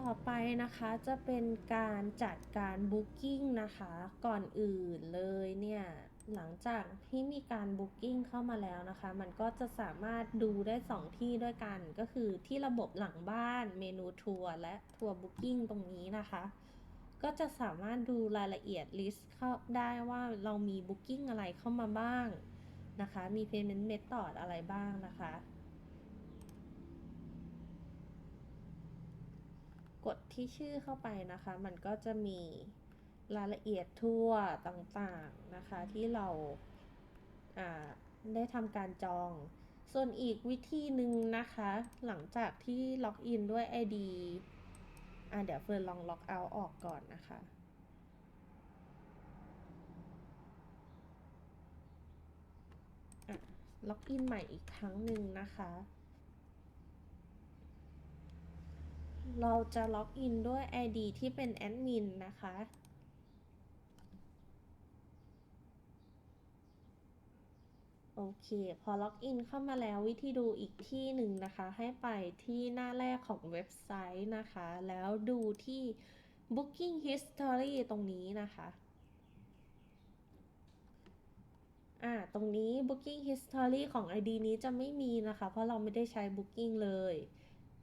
ต่อไปนะคะจะเป็นการจัดการ Booking นะคะก่อนอื่นเลยเนี่ยหลังจากที่มีการ Booking เข้ามาแล้วนะคะ มันก็จะสามารถดูได้ 2 ที่ด้วยกันก็คือที่ระบบหลังบ้านเมนูทัวร์และทัวร์ Booking ตรงนี้นะคะ ก็จะสามารถดูรายละเอียด list เข้าได้ว่าเรามี Booking อะไรเข้ามาบ้างนะคะ มี Payment Method อะไรบ้างนะคะ กดที่ชื่อเข้าไปนะคะ มันก็จะมีรายละเอียดทั่วต่างๆนะคะที่เราได้ทำการจอง ส่วนอีกวิธีหนึ่งนะคะ หลังจากที่ล็อกอินด้วย ID อ่าเดี๋ยวเฟิร์นลองล็อกเอาท์ออกก่อนนะคะ ล็อกอินใหม่อีกครั้งหนึ่งนะคะ เราจะล็อกอินด้วย ID ที่เป็นแอดมินนะคะ โอเค พอล็อกอินเข้ามาแล้ววิธีดูอีกที่หนึ่งนะคะ ให้ไปที่หน้าแรกของเว็บไซต์นะคะ แล้วดูที่ Booking History ตรงนี้นะคะอ่า ตรงนี้ Booking History ของ ID นี้จะไม่มีนะคะ เพราะเราไม่ได้ใช้ Booking เลย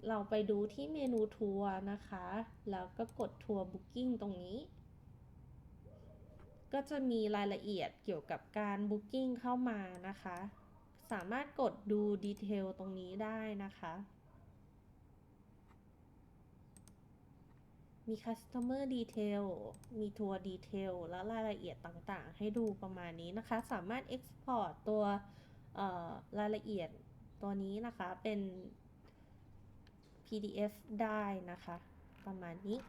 เราไปดูที่เมนูทัวร์นะคะ แล้วก็กดทัวร์ Booking ตรงนี้ ก็จะมีรายละเอียดเกี่ยวกับการ Booking เข้ามานะคะ สามารถกดดูดีเทลตรงนี้ได้นะคะ มี Customer Detail มี Tour Detail และรายละเอียดต่างๆ ให้ดูประมาณนี้นะคะ สามารถ Export ตัวรายละเอียดตัวนี้นะคะเป็น PDF ได้นะคะ ประมาณนี้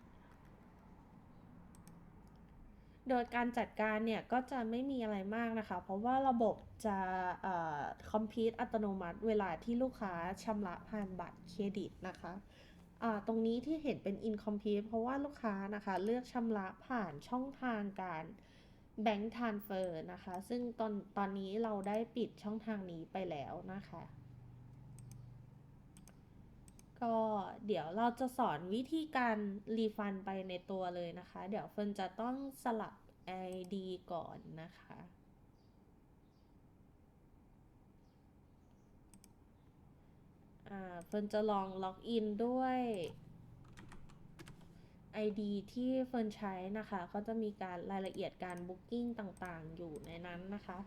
โดยการจัดการเนี่ยก็จะไม่มีอะไรมากนะคะ เพราะว่าระบบจะคอมพิวต์อัตโนมัติเวลาที่ลูกค้าชำระผ่านบัตรเครดิตนะคะตรงนี้ที่เห็นเป็น incomplete เพราะว่าลูกค้านะคะ เลือกชำระผ่านช่องทางการแบงก์ทรานเฟอร์นะคะ ซึ่งตอนตอนนี้เราได้ปิดช่องทางนี้ไปแล้วนะคะ ก็เดี๋ยวเราจะสอนวิธีการรีฟันไปในตัวเลยนะคะ เดี๋ยวเฟิร์นจะต้องสลับ ID ก่อนนะคะ อ่าเฟิร์นจะลองล็อกอินด้วย ID ที่เฟิร์นใช้นะคะ ก็จะมีการรายละเอียดการ Booking ต่างๆ อยู่ในนั้นนะคะ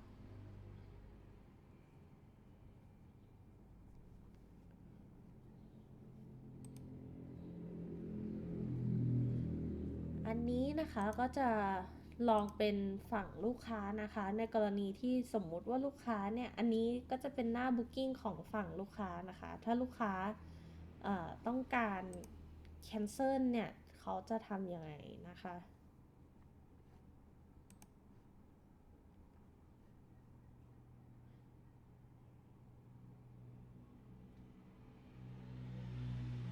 อันนี้นะคะก็จะลองเป็นฝั่งลูกค้านะคะ ในกรณีที่สมมุติว่าลูกค้าเนี่ย อันนี้ก็จะเป็นหน้า Booking ของฝั่งลูกค้านะคะ ถ้าลูกค้าต้องการ cancel เนี่ย เขาจะทำยังไงนะคะ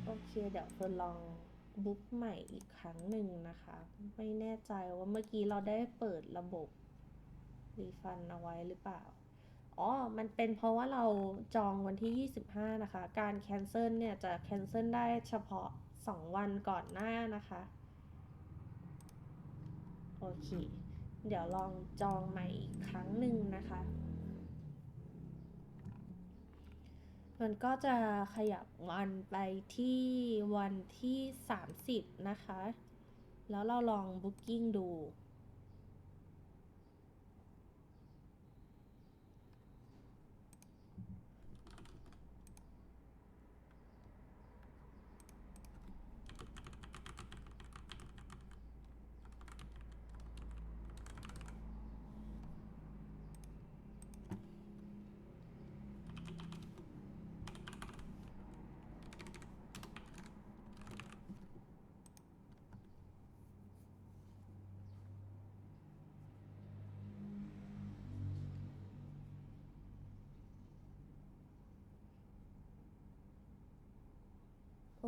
โอเค เดี๋ยวเฟิร์นลอง บุ๊กใหม่อีกครั้งหนึ่งนะคะ ไม่แน่ใจว่าเมื่อกี้เราได้เปิดระบบรีฟันเอาไว้หรือเปล่า อ๋อ มันเป็นเพราะว่าเราจองวันที่ 25 นะคะ การแคนเซิลเนี่ยจะแคนเซิลได้เฉพาะ 2 วันก่อนหน้านะคะ โอเค เดี๋ยวลองจองใหม่อีกครั้งหนึ่งนะคะ มันก็จะขยับวันไปที่วันที่ 30 นะคะ แล้วเราลองบุ๊กิ้งดู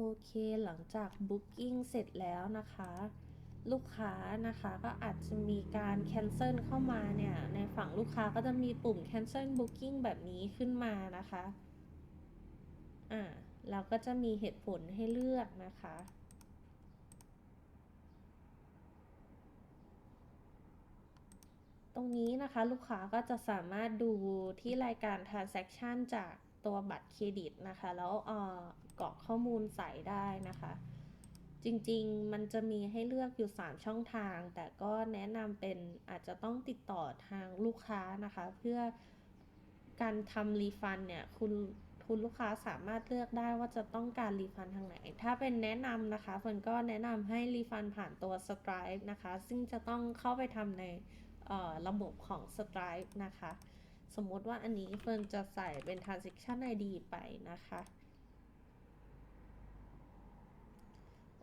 โอเคหลังจากบุ๊กิ้งเสร็จแล้วนะคะ ลูกค้านะคะก็อาจจะมีการแคนเซิลเข้ามาเนี่ย ในฝั่งลูกค้าก็จะมีปุ่ม cancel booking แบบนี้ขึ้นมานะคะอ่าเราก็จะมีเหตุผลให้เลือกนะคะตรงนี้นะคะลูกค้าก็จะสามารถดูที่รายการ transaction จากตัวบัตรเครดิตนะคะ แล้วเออ กรอกข้อมูลใส่ได้นะคะ จริงๆ มันจะมีให้เลือกอยู่ 3 ช่องทาง แต่ก็แนะนำเป็นอาจจะต้องติดต่อทางลูกค้านะคะ เพื่อการทำรีฟันเนี่ยคุณคุณลูกค้าสามารถเลือกได้ว่าจะต้องการรีฟันทางไหน ถ้าเป็นแนะนำนะคะเฟิร์นก็แนะนำให้รีฟันผ่านตัว Stripe นะคะ ซึ่งจะต้องเข้าไปทำในระบบของ Stripe นะคะ สมมติว่าอันนี้เฟิร์นจะใส่เป็น transaction ID ไปนะคะ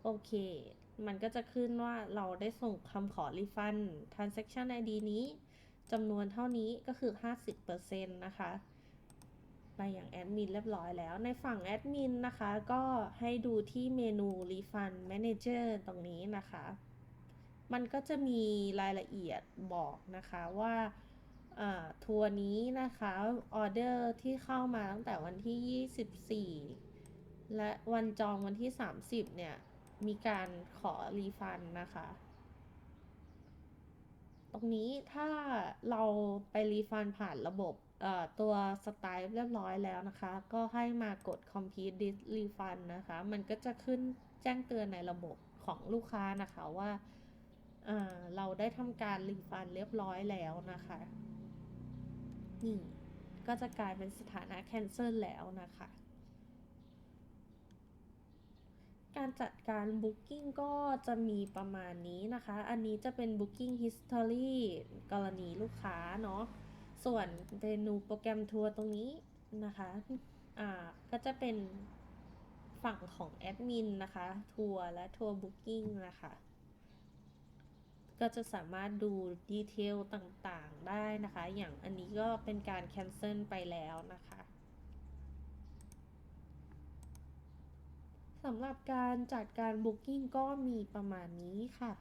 โอเค มันก็จะขึ้นว่าเราได้ส่งคำขอรีฟัน transaction ID นี้จำนวนเท่านี้ก็คือ 50%นะคะไปอย่างแอดมินเรียบร้อยแล้ว ในฝั่งแอดมินนะคะ ก็ให้ดูที่เมนู refund manager ตรงนี้นะคะ มันก็จะมีรายละเอียดบอกนะคะว่าอ่าทัวร์นี้นะคะออเดอร์ที่เข้ามาตั้งแต่วันที่ 24 และวันจองวันที่ 30 เนี่ย มีการขอรีฟันนะคะ ตรงนี้ถ้าเราไปรีฟันผ่านระบบตัว Stripe เรียบร้อยแล้วนะคะ ก็ให้มากด complete this refund นะคะ มันก็จะขึ้นแจ้งเตือนในระบบของลูกค้านะคะว่าเราได้ทำการรีฟันเรียบร้อยแล้วนะคะ นี่ ก็จะกลายเป็นสถานะ cancel แล้วนะคะ การจัดการ Booking ก็จะมีประมาณนี้นะคะ อันนี้จะเป็น Booking History กรณีลูกค้าเนาะ ส่วนเมนูโปรแกรมทัวร์ตรงนี้นะคะ อ่า ก็จะเป็นฝั่งของแอดมินนะคะ ทัวร์และทัวร์บุ๊กิ้งนะคะ ก็จะสามารถดูดีเทลต่างๆได้นะคะ อย่างอันนี้ก็เป็นการแคนเซิลไปแล้วนะคะ สำหรับการจัดการบุ๊กิ้งก็มีประมาณนี้ค่ะ